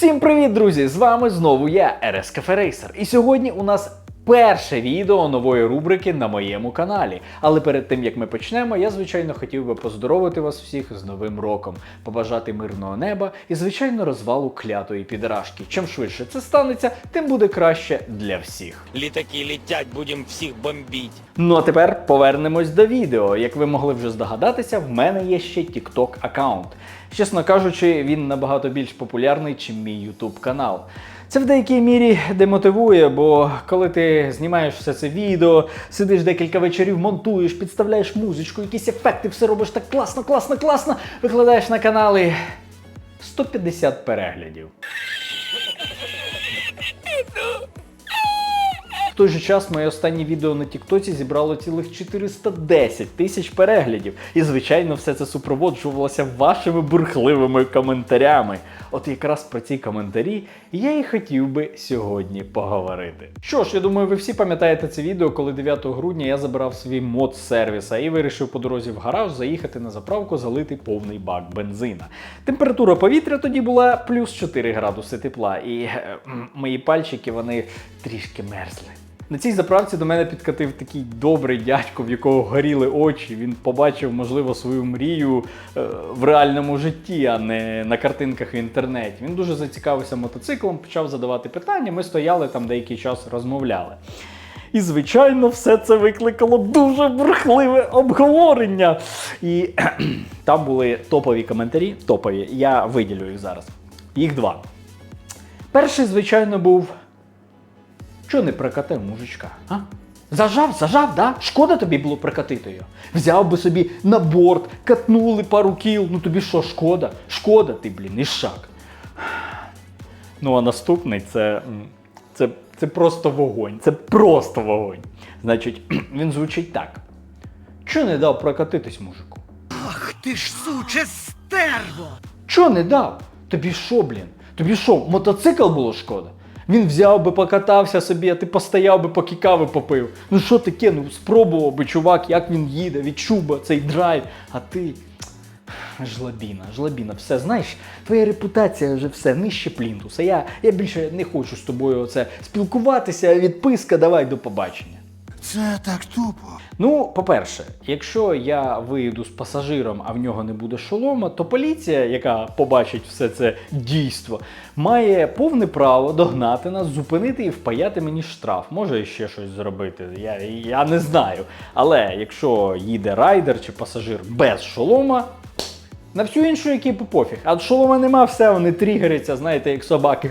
Всім привіт, друзі! З вами знову я, РС Cafe Racer. І сьогодні у нас перше відео нової рубрики на моєму каналі. Але перед тим як ми почнемо, я звичайно хотів би поздоровити вас всіх з Новим роком, побажати мирного неба і, звичайно, розвалу клятої підрашки. Чим швидше це станеться, тим буде краще для всіх. Літаки летять, будемо всіх бомбити. Ну а тепер повернемось до відео. Як ви могли вже здогадатися, в мене є ще TikTok аккаунт. Чесно кажучи, він набагато більш популярний, ніж мій YouTube канал. Це в деякій мірі демотивує, бо коли ти знімаєш все це відео, сидиш декілька вечорів, монтуєш, підставляєш музичку, якісь ефекти, все робиш так класно, класно, класно, викладаєш на канали 150 переглядів. Той же час моє останнє відео на Тіктоці зібрало цілих 410 тисяч переглядів. І, звичайно, все це супроводжувалося вашими бурхливими коментарями. От якраз про ці коментарі я і хотів би сьогодні поговорити. Що ж, я думаю, ви всі пам'ятаєте це відео, коли 9 грудня я забирав свій мод з сервіса і вирішив по дорозі в гараж заїхати на заправку, залити повний бак бензина. Температура повітря тоді була плюс 4 градуси тепла, і е, мої пальчики вони трішки мерзли. На цій заправці до мене підкатив такий добрий дядько, в якого горіли очі. Він побачив, можливо, свою мрію е, в реальному житті, а не на картинках в інтернеті. Він дуже зацікавився мотоциклом, почав задавати питання. Ми стояли там деякий час, розмовляли. І, звичайно, все це викликало дуже бурхливе обговорення. І там були топові коментарі. Топові, я виділю їх зараз. Їх два. Перший, звичайно, був. Чого не прокатив мужичка? А? Зажав, зажав, да? Шкода тобі було прокатити його. Взяв би собі на борт, катнули пару кіл. Ну тобі що, шкода? Шкода ти, блін, ішак. Ну а наступний це. це, це просто вогонь. Це просто вогонь. Значить, він звучить так. Чого не дав прокатитись мужику? Ах ти ж суче стерво! Чого не дав? Тобі що, блін? Тобі що, мотоцикл було шкода? Він взяв би, покатався собі, а ти постояв би, поки кави попив. Ну що таке? Ну спробував би, чувак, як він їде, відчув би цей драйв, а ти. Жлобіна, жлобіна, все, знаєш, твоя репутація вже все нижче плінтуса. Я, я більше не хочу з тобою оце спілкуватися, відписка, давай до побачення. Це так тупо. Ну, по-перше, якщо я виїду з пасажиром, а в нього не буде шолома, то поліція, яка побачить все це дійство, має повне право догнати нас, зупинити і впаяти мені штраф. Може ще щось зробити. Я, я не знаю. Але якщо їде райдер чи пасажир без шолома. На всю іншу екіпу пофіг. А шолома нема, все, вони тригеряться, знаєте, як собаки.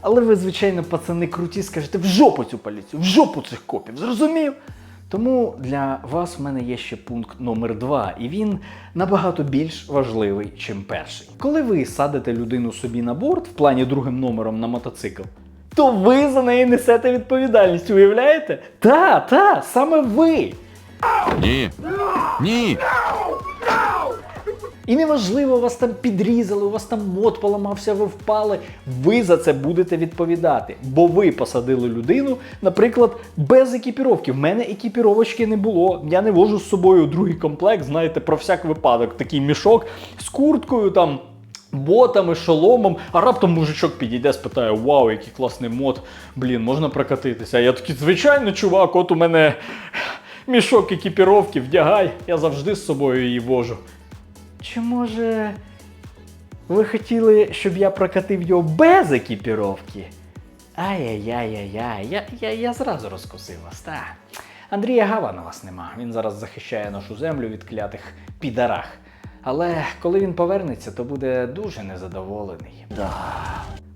Але ви, звичайно, пацани круті, скажете в жопу цю поліцію, в жопу цих копів, зрозумів? Тому для вас в мене є ще пункт номер два, і він набагато більш важливий, чим перший. Коли ви садите людину собі на борт в плані другим номером на мотоцикл, то ви за неї несете відповідальність, уявляєте? Та, та, саме ви. Ні. Ні. І неважливо, вас там підрізали, у вас там мод поламався, ви впали. Ви за це будете відповідати. Бо ви посадили людину, наприклад, без екіпіровки. В мене екіпіровочки не було. Я не вожу з собою другий комплект, знаєте, про всяк випадок. Такий мішок з курткою там. Ботами, шоломом, а раптом мужичок підійде, спитає: Вау, який класний мод, блін, можна прокатитися. А я такий, звичайно, чувак, от у мене мішок екіпіровки, вдягай, я завжди з собою її вожу. Чи може ви хотіли, щоб я прокатив його без екіпіровки? Ай-яй-яй-яй-яй, я, я, я зразу розкусив вас, та. Андрія Гава на вас нема. Він зараз захищає нашу землю від клятих підарах. Але коли він повернеться, то буде дуже незадоволений. Да.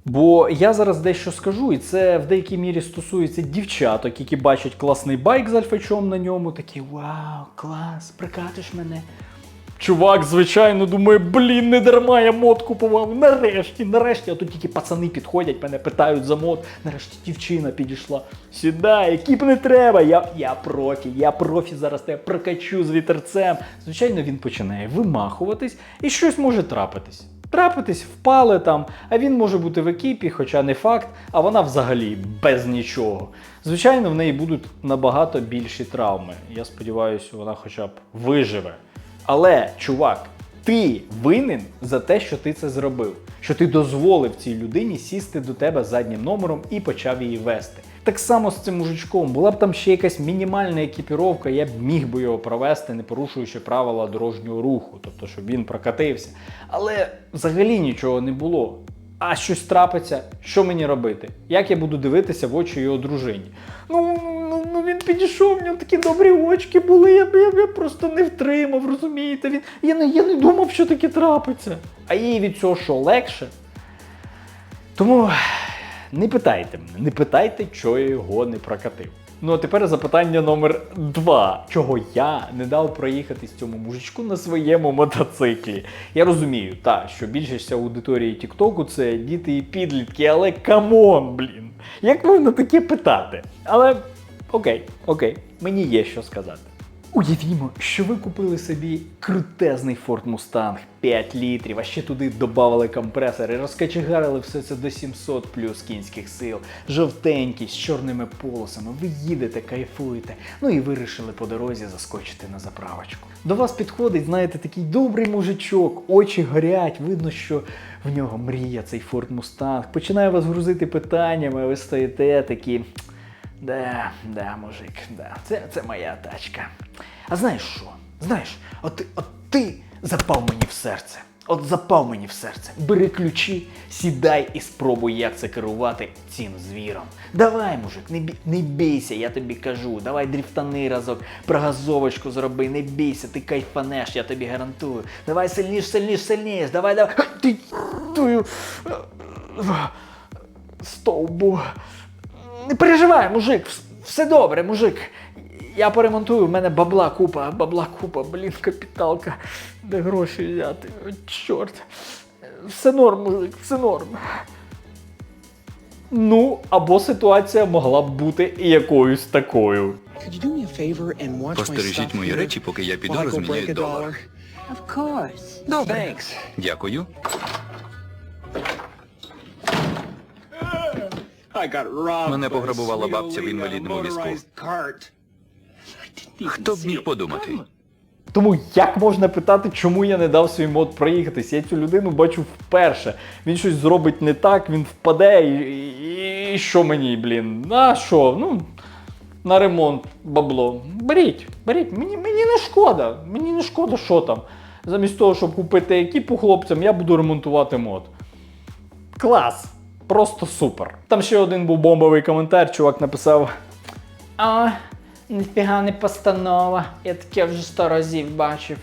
Бо я зараз дещо скажу, і це в деякій мірі стосується дівчаток, які бачать класний байк з альфачом на ньому, такі вау, клас, прикатиш мене. Чувак, звичайно, думає, блін, не дарма я мод купував. Нарешті, нарешті, а тут тільки пацани підходять, мене питають за мод. Нарешті дівчина підійшла. Сідай, екіп не треба. Я, я профі, я профі зараз тебе прокачу з вітерцем. Звичайно, він починає вимахуватись і щось може трапитись. Трапитись, впали там, а він може бути в екіпі, хоча не факт, а вона взагалі без нічого. Звичайно, в неї будуть набагато більші травми. Я сподіваюся, вона хоча б виживе. Але, чувак, ти винен за те, що ти це зробив, що ти дозволив цій людині сісти до тебе заднім номером і почав її вести. Так само з цим мужичком, була б там ще якась мінімальна екіпіровка, я б міг би його провести, не порушуючи правила дорожнього руху, тобто, щоб він прокатився. Але взагалі нічого не було. А щось трапиться, що мені робити? Як я буду дивитися в очі його дружині? Ну, ну, він підійшов, в нього такі добрі очки були, я, я, я просто не втримав, розумієте? Він, я, не, я не думав, що таке трапиться. А їй від цього що легше? Тому не питайте мене, не питайте, чого я його не прокатив. Ну а тепер запитання номер два. Чого я не дав проїхатись цьому мужичку на своєму мотоциклі? Я розумію, так, що більшість аудиторії Тіктоку це діти і підлітки, але камон, блін. Як можна таке питати? Але окей, окей, мені є що сказати. Уявімо, що ви купили собі крутезний Ford Mustang 5 літрів, а ще туди додавали компресори, розкачегарили все це до 700 плюс кінських сил, жовтенький, з чорними полосами. Ви їдете, кайфуєте. Ну і вирішили по дорозі заскочити на заправочку. До вас підходить, знаєте, такий добрий мужичок, очі горять, видно, що в нього мрія цей Ford Mustang. Починає вас грузити питаннями, ви стоїте такі. Да, да, мужик, да. Це, це моя тачка. А знаєш що? Знаєш, от, от ти запав мені в серце. От запав мені в серце. Бери ключі, сідай і спробуй, як це керувати цим звіром. Давай, мужик, не, бі, не бійся, я тобі кажу. Давай дріфтани разок, прогазовочку зроби, не бійся, ти кайфанеш, я тобі гарантую. Давай сильніш, сильніш, сильніш, давай, давай. Ти тую стовбу. Не переживай, мужик, все добре, мужик. Я поремонтую, в мене бабла купа, бабла купа, блін, капіталка. Де гроші взяти? О, чорт. Все норм, мужик, все норм. Ну, або ситуація могла б бути якоюсь такою. Постережіть мої речі, поки я піду розміняю долар. dollar? Of course. No. Дякую. Мене пограбувала бабця в інвалідному візку. Хто б міг подумати? Тому як можна питати, чому я не дав свій мод проїхатись? Я цю людину бачу вперше. Він щось зробить не так, він впаде і, і, і що мені, блін? А що? Ну, на ремонт бабло. Беріть, беріть, мені, мені не шкода. Мені не шкода, що там. Замість того, щоб купити екіпу хлопцям, я буду ремонтувати мод. Клас! Просто супер. Там ще один був бомбовий коментар, чувак написав. А, ніфіга не постанова. Я таке вже сто разів бачив.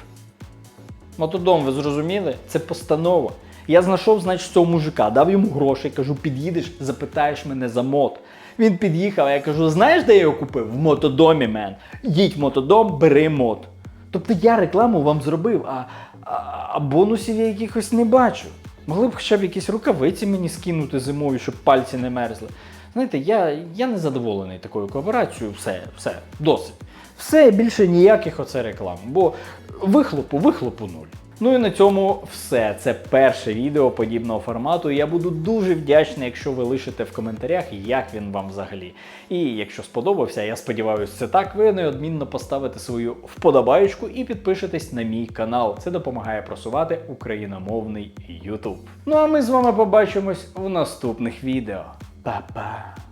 Мотодом, ви зрозуміли? Це постанова. Я знайшов, значить, цього мужика, дав йому грошей, кажу, під'їдеш, запитаєш мене за мод. Він під'їхав, я кажу, знаєш, де я його купив? В мотодомі, мен. Їдь в мотодом, бери мод. Тобто я рекламу вам зробив, а, а, а бонусів я якихось не бачу. Могли б хоча б якісь рукавиці мені скинути зимою, щоб пальці не мерзли. Знаєте, я, я не задоволений такою кооперацією. Все, все, досить. Все більше ніяких оце реклам, бо вихлопу, вихлопу нуль. Ну і на цьому все. Це перше відео подібного формату. Я буду дуже вдячний, якщо ви лишите в коментарях, як він вам взагалі. І якщо сподобався, я сподіваюся, це так. Ви неодмінно поставите свою вподобаєчку і підпишетесь на мій канал. Це допомагає просувати україномовний YouTube. Ну а ми з вами побачимось в наступних відео. Па-па!